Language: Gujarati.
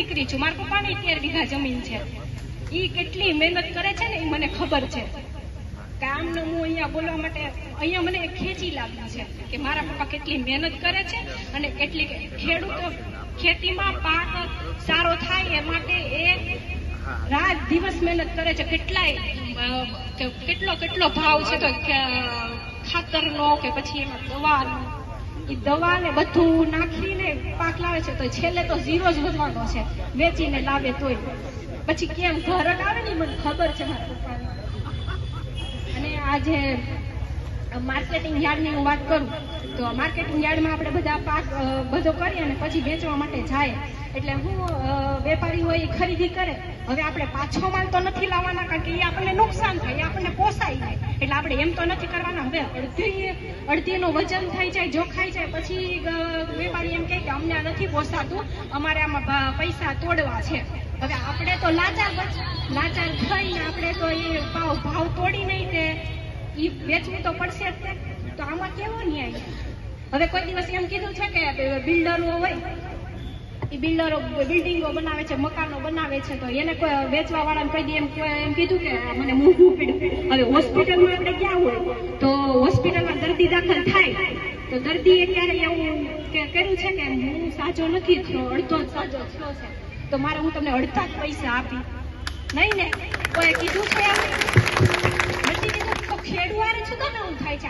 દીકરી છું. મારા પપ્પાની તેર વીઘા જમીન છે. ઈ કેટલી મહેનત કરે છે ને એ મને ખબર છે. કે આમને હું અહીંયા બોલવા માટે અહીંયા મને ખેંચી લાગી છે કે મારા પપ્પા કેટલી મહેનત કરે છે અને કેટલી ખેડૂતો ખેતીમાં પાક સારો થાય એ માટે એ રાત દિવસ મહેનત કરે છે. કેટલાય કેટલો કેટલો ભાવ છે તો ખાતરનો કે પછી એમાં દવાનો. એ દવા ને બધું નાખીને પાક લાવે છે, તો છેલ્લે તો ઝીરો જ વધવાનો છે. વેચીને લાવે તોય. પછી કેમ ઘર આવે ને મને ખબર છે મારા અને આજે માર્કેટિંગ યાર્ડની હું વાત કરું, તો માર્કેટિંગ યાર્ડમાં આપણે બધા પાક બધો કરીએ અને પછી વેચવા માટે જાય. એટલે હું વેપારી હોય એ ખરીદી કરે. હવે આપણે પાછો માલ તો નથી લાવવાના, કારણ કે એ આપણને નુકસાન થાય એ આપણને પોસાય જાય એટલે આપણે એમ તો નથી કરવાના. હવે અડધી, અડધીનું વજન થઈ જાય, જોખાઈ જાય, પછી વેપારી એમ કહે કે અમને આ નથી પોસાતું, અમારે આમાં પૈસા તોડવા છે. હવે આપણે તો લાચાર લાચાર થઈને આપણે તો એ ભાવ ભાવ તોડી નહીં તે એ વેચવું તો પડશે જ. તો. આમાં કેવો ન્યાય? હવે કોઈ દિવસ એમ કીધું છે કે બિલ્ડરો હોય એ બિલ્ડરો, બિલ્ડિંગો બનાવે છે, મકાનો બનાવે છે, તો એને કોઈ વેચવા વાળાને કહી દે એમ એમ કીધું કે મને મોંઘું પડ્યું હવે હોસ્પિટલમાં આપણે ક્યાં હોય? તો હોસ્પિટલમાં દર્દી દાખલ થાય. તો દર્દીએ ક્યારે એવું કે કર્યું છે કે હું સાજો નથી થયો અડધો જ સાચો થયો છે. તો મારે હું તમને અડધા જ પૈસા આપી. નહીં ને? કોઈ કીધું છે?